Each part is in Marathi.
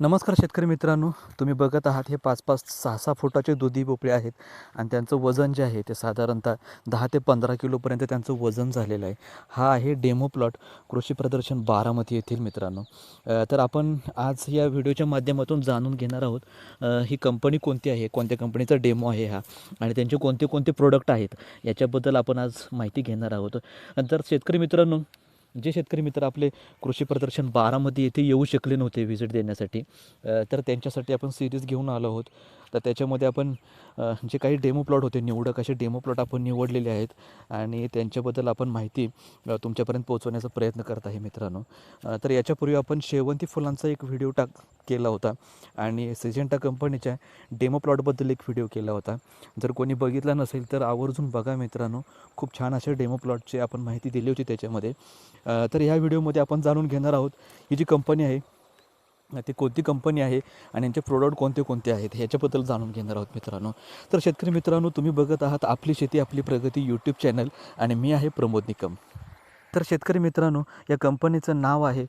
नमस्कार शेतकरी मित्रांनो तुम्ही बघत आहात हे पाच पाच सहा सहा फुटाचे दुधी भोपळे आहेत आणि त्यांचं वजन जे आहे ते साधारणतः दहा ते पंधरा किलोपर्यंत त्यांचं वजन झालेलं आहे. हा आहे डेमो प्लॉट कृषी प्रदर्शन बारामती येथील मित्रांनो. तर आपण आज या व्हिडिओच्या माध्यमातून जाणून घेणार आहोत ही कंपनी कोणती आहे कोणत्या कंपनीचा डेमो आहे हा आणि त्यांचे कोणते कोणते प्रोडक्ट आहेत याच्याबद्दल आपण आज माहिती घेणार आहोत. तर शेतकरी मित्रांनो जे शेतकरी मित्र आपले कृषी प्रदर्शन बारामध्ये येथे येऊ शकले नव्हते व्हिजिट देण्यासाठी तर त्यांच्यासाठी आपण सिरीज घेऊन आलो आहोत. तर त्याच्यामध्ये आपण जे काही डेमो प्लॉट होते निवडक असे डेमो प्लॉट आपण निवडलेले आहेत आणि त्यांच्याबद्दल आपण माहिती तुमच्यापर्यंत पोहोचवण्याचा प्रयत्न करत आहे मित्रांनो. तर याच्यापूर्वी आपण शेवंती फुलांचा एक व्हिडिओ टाक केला होता आणि सिजेंटा कंपनीच्या डेमो प्लॉटबद्दल एक व्हिडिओ केला होता. जर कोणी बघितला नसेल तर आवर्जून बघा मित्रांनो. खूप छान अशा डेमो प्लॉटची आपण माहिती दिली होती त्याच्यामध्ये. तर ह्या व्हिडिओमध्ये आपण जाणून घेणार आहोत ही जी कंपनी आहे ती कोणती कंपनी आहे आणि यांचे प्रोडक्ट कोणते कोणते आहेत ह्याच्याबद्दल जाणून घेणार आहोत मित्रांनो. तर शेतकरी मित्रांनो तुम्ही बघत आहात आपली शेती आपली प्रगती यूट्यूब चॅनल आणि मी आहे प्रमोद निकम. तर शेतकरी मित्रांनो या कंपनीचं नाव आहे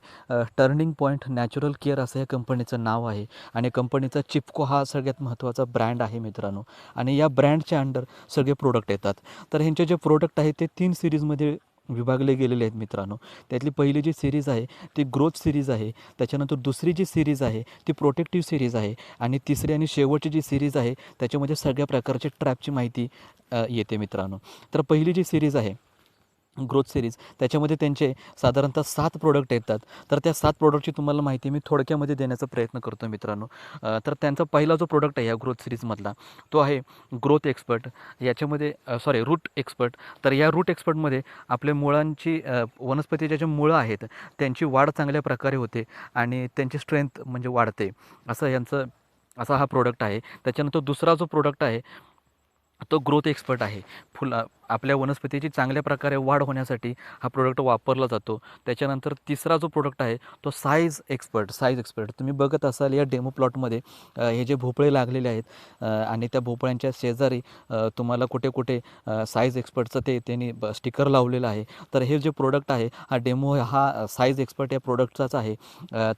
टर्निंग पॉईंट नॅचरल केअर असं या कंपनीचं नाव आहे आणि कंपनीचा चिपको हा सगळ्यात महत्त्वाचा ब्रँड आहे मित्रांनो. आणि या ब्रँडच्या अंडर सगळे प्रोडक्ट येतात. तर ह्यांचे जे प्रोडक्ट आहेत ते तीन सिरीजमध्ये विभागले गेलेले आहेत मित्रांनो. त्यातली पहिली जी सिरीज आहे ती ग्रोथ सिरीज आहे. त्याच्यानंतर दुसरी जी सिरीज आहे ती प्रोटेक्टिव्ह सिरीज आहे. आणि तिसरी आणि शेवटची जी सिरीज आहे त्याच्यामध्ये सगळ्या प्रकारच्या ट्रॅपची माहिती येते मित्रांनो. तर पहिली जी सिरीज आहे ग्रोथ सिरीज त्याच्यामध्ये त्यांचे साधारणतः सात प्रोडक्ट येतात. तर त्या सात प्रोडक्टची तुम्हाला माहिती मी थोडक्यामध्ये देण्याचा प्रयत्न करतो मित्रांनो. तर त्यांचा पहिला जो प्रोडक्ट आहे या ग्रोथ सिरीजमधला तो आहे ग्रोथ एक्सपर्ट याच्यामध्ये सॉरी रूट एक्सपर्ट तर या रूट एक्सपर्टमध्ये आपल्या मुळांची वनस्पतीच्या ज्या मुळं आहेत त्यांची वाढ चांगल्या प्रकारे होते आणि त्यांची स्ट्रेंथ म्हणजे वाढते. असं यांचं असा हा प्रोडक्ट आहे. त्याच्यानंतर दुसरा जो प्रोडक्ट आहे तो ग्रोथ एक्सपर्ट आहे. फुल आपल्या वनस्पतीची चांगल्या प्रकारे वाढ होण्यासाठी हा प्रोडक्ट वापरला जातो. त्याच्यानंतर तिसरा जो प्रोडक्ट आहे तो साईज एक्सपर्ट साईज एक्सपर्ट तुम्ही बघत असाल या डेमो प्लॉटमध्ये हे जे भोपळे लागलेले आहेत आणि त्या भोपळ्यांच्या शेजारी तुम्हाला कुठे कुठे साईज एक्सपर्टचं ते त्यांनी स्टिकर लावलेलं आहे. तर हे जे प्रोडक्ट आहे हा डेमो हा साईज एक्सपर्ट या प्रोडक्टचाच आहे.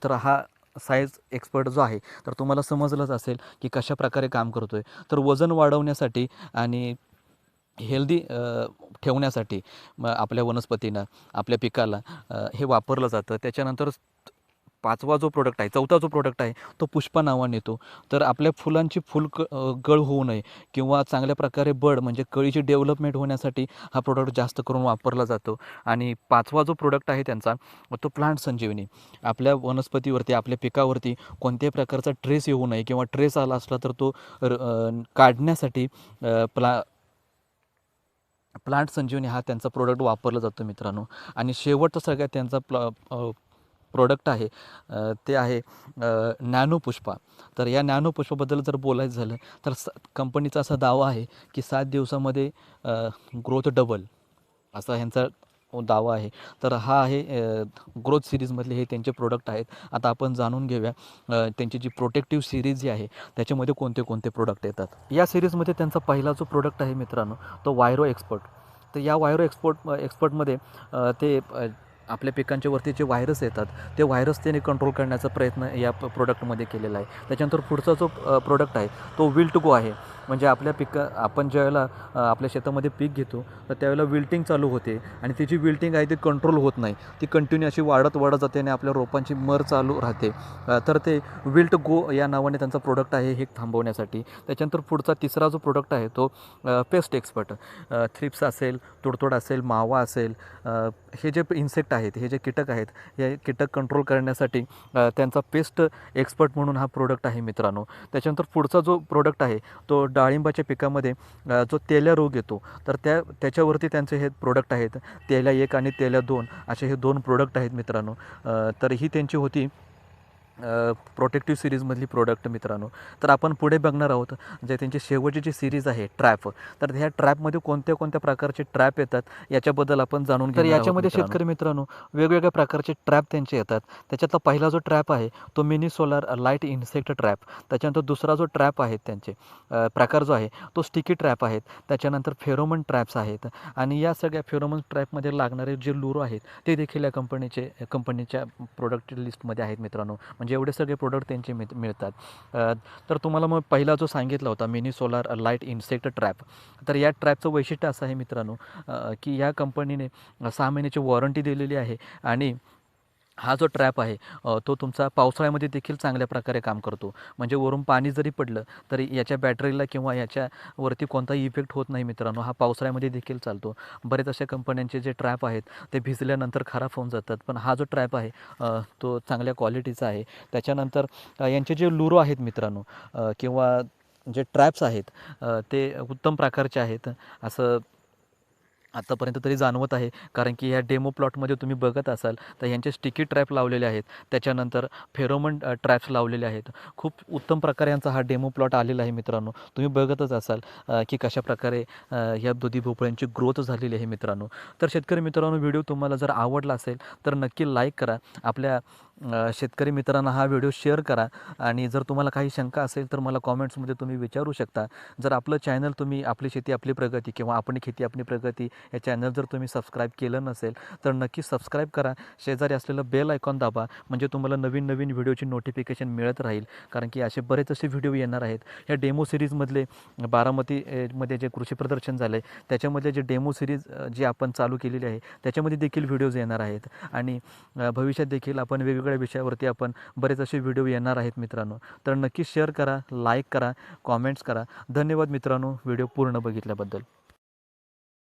तर हा साईज एक्सपर्ट जो आहे तर तुम्हाला समजलंच असेल की कशा प्रकारे काम करतो आहे तर वजन वाढवण्यासाठी आणि हेल्दी ठेवण्यासाठी मग आपल्या वनस्पतीनं आपल्या पिकाला हे वापरलं जातं. त्याच्यानंतर पाचवा जो प्रोडक्ट आहे चौथा जो प्रोडक्ट आहे तो पुष्पा नावाने येतो. तर आपल्या फुलांची फुल क गळ होऊ नये किंवा चांगल्या प्रकारे बड म्हणजे कळीची डेव्हलपमेंट होण्यासाठी हा प्रोडक्ट जास्त करून वापरला जातो. आणि पाचवा जो प्रोडक्ट आहे त्यांचा तो प्लांट संजीवनी. आपल्या वनस्पतीवरती आपल्या पिकावरती कोणत्याही प्रकारचा ट्रेस येऊ नये किंवा ट्रेस आला असला तर तो र- काढण्यासाठी प्ला प्लांट संजीवनी हा त्यांचा प्रोडक्ट वापरला जातो मित्रांनो. आणि शेवटचा सगळ्यात त्यांचा प्ल प्रोडक्ट आहे. ते आहे नॅनो पुष्पा तर या नॅनो पुष्पाबद्दल जर बोलायचं झालं तर स कंपनीचा असा दावा आहे की सात दिवसामध्ये ग्रोथ डबल असा ह्यांचा दावा आहे. तर हा आहे ग्रोथ सिरीजमधले हे त्यांचे प्रोडक्ट आहेत. आता आपण जाणून घेऊया त्यांची जी प्रोटेक्टिव्ह सिरीज जी आहे त्याच्यामध्ये कोणते कोणते प्रोडक्ट येतात. या सिरीजमध्ये त्यांचा पहिला जो प्रोडक्ट आहे मित्रांनो तो वायरो एक्सपर्ट तर या वायरो एक्सपोर्ट एक्सपर्टमध्ये ते आपल्या पिकांच्या वरती जे व्हायरस येतात ते व्हायरस त्याने कंट्रोल करण्याचा प्रयत्न या प प्रोडक्टमध्ये केलेला आहे. त्याच्यानंतर पुढचा जो प्रोडक्ट आहे तो विल्ट गो आहे. म्हणजे आपल्या पिका आपण ज्यावेळेला आपल्या शेतामध्ये पीक घेतो तर त्यावेळेला विल्टिंग चालू होते. आणि ती जी विल्टिंग आहे ती कंट्रोल होत नाही. ती कंटिन्यू अशी वाढत वाढत जाते आणि आपल्या रोपांची मर चालू राहते. तर ते विल्ट गो या नावाने त्यांचा प्रोडक्ट आहे हे थांबवण्यासाठी. त्याच्यानंतर पुढचा तिसरा जो प्रोडक्ट आहे तो पेस्ट एक्सपर्ट थ्रिप्स असेल तुडतुड असेल मावा असेल हे जे इन्सेक्ट आहेत हे जे कीटक आहेत हे कीटक कंट्रोल करण्यासाठी त्यांचा पेस्ट एक्सपर्ट म्हणून हा प्रोडक्ट आहे मित्रांनो. त्याच्यानंतर पुढचा जो प्रोडक्ट आहे तो डाळिंबाच्या पिकामध्ये जो तेल्या रोग येतो तर त्या त्याच्यावरती त्यांचे हे प्रोडक्ट आहेत. तेल्या एक आणि तेल्या दोन असे हे दोन प्रोडक्ट आहेत मित्रांनो. तर ही त्यांची होती प्रोटेक्टिव्ह सिरीजमधली प्रोडक्ट मित्रांनो तर आपण पुढे बघणार आहोत जे त्यांची शेवटची जी सिरीज आहे ट्रॅप तर ह्या ट्रॅपमध्ये कोणत्या कोणत्या प्रकारचे ट्रॅप येतात याच्याबद्दल आपण जाणून तर याच्यामध्ये शेतकरी मित्रांनो वेगवेगळ्या प्रकारचे ट्रॅप त्यांचे येतात. त्याच्यातला पहिला जो ट्रॅप आहे तो mini solar light insect trap त्याच्यानंतर दुसरा जो ट्रॅप आहेत त्यांचे प्रकार जो आहे तो स्टिकी ट्रॅप आहेत. त्याच्यानंतर फेरोमन ट्रॅप्स आहेत. आणि या सगळ्या फेरोमन ट्रॅपमध्ये लागणारे जे लुरो आहेत ते देखील या कंपनीचे कंपनीच्या प्रोडक्ट लिस्टमध्ये आहेत मित्रांनो. म्हणजे एवढे सगळे प्रोडक्ट त्यांचे मिळ मिळतात. तर तुम्हाला मग पहिला जो सांगितला होता mini solar light insect trap तर या ट्रॅपचं वैशिष्ट्य असं आहे मित्रांनो की या कंपनीने सहा महिन्याची वॉरंटी दिलेली आहे आणि हा जो ट्रॅप आहे तो तुमचा पावसाळ्यामध्ये देखील चांगल्या प्रकारे काम करतो. म्हणजे वरून पाणी जरी पडलं तरी याच्या बॅटरीला किंवा याच्यावरती कोणताही इफेक्ट होत नाही मित्रांनो. हा पावसाळ्यामध्ये देखील चालतो. बरेच अशा कंपन्यांचे जे ट्रॅप आहेत ते भिजल्यानंतर खराब होऊन जातात. पण हा जो ट्रॅप आहे तो चांगल्या क्वालिटीचा आहे. त्याच्यानंतर यांचे जे लुरो आहेत मित्रांनो किंवा जे ट्रॅप्स आहेत ते उत्तम प्रकारचे आहेत. असं आत्तापर्यंत तरी जाणवत आहे. कारण की ह्या डेमो प्लॉटमध्ये तुम्ही बघत असाल तर यांचे स्टिकी ट्रॅप लावलेले आहेत. त्याच्यानंतर फेरोमन ट्रॅप्स लावलेले आहेत. खूप उत्तम प्रकारे यांचा हा डेमो प्लॉट आलेला आहे मित्रांनो. तुम्ही बघतच असाल की कशा प्रकारे ह्या दुधी भोपळ्यांची ग्रोथ झालेली आहे मित्रांनो. तर शेतकरी मित्रांनो व्हिडिओ तुम्हाला जर आवडला असेल तर नक्की लाईक करा. आपल्या शेतकरी मित्रांना हा व्हिडिओ शेअर करा आणि जर तुम्हाला काही शंका असेल तर मला कॉमेंट्समध्ये तुम्ही विचारू शकता. जर आपलं चॅनल तुम्ही आपली शेती आपली प्रगती किंवा आपण खेती आपली प्रगती या चॅनल जर तुम्ही सबस्क्राईब केलं नसेल तर नक्की सबस्क्राईब करा. शेजारी असलेलं बेल आयकॉन दाबा म्हणजे तुम्हाला नवीन नवीन व्हिडिओची नोटिफिकेशन मिळत राहील. कारण की असे बरेच असे व्हिडिओ येणार आहेत. ह्या डेमो सिरीजमधले बारामती जे कृषी प्रदर्शन झालं आहे त्याच्यामधले जे डेमो सिरीज जी आपण चालू केलेली आहे त्याच्यामध्ये देखील व्हिडिओज येणार आहेत. आणि भविष्यात देखील आपण वेगवेगळ्या विषयावरती आपण बरेच असे व्हिडिओ येणार आहेत मित्रांनो. तर नक्की शेअर करा लाईक करा कॉमेंट्स करा. धन्यवाद मित्रांनो व्हिडिओ पूर्ण बघितल्याबद्दल.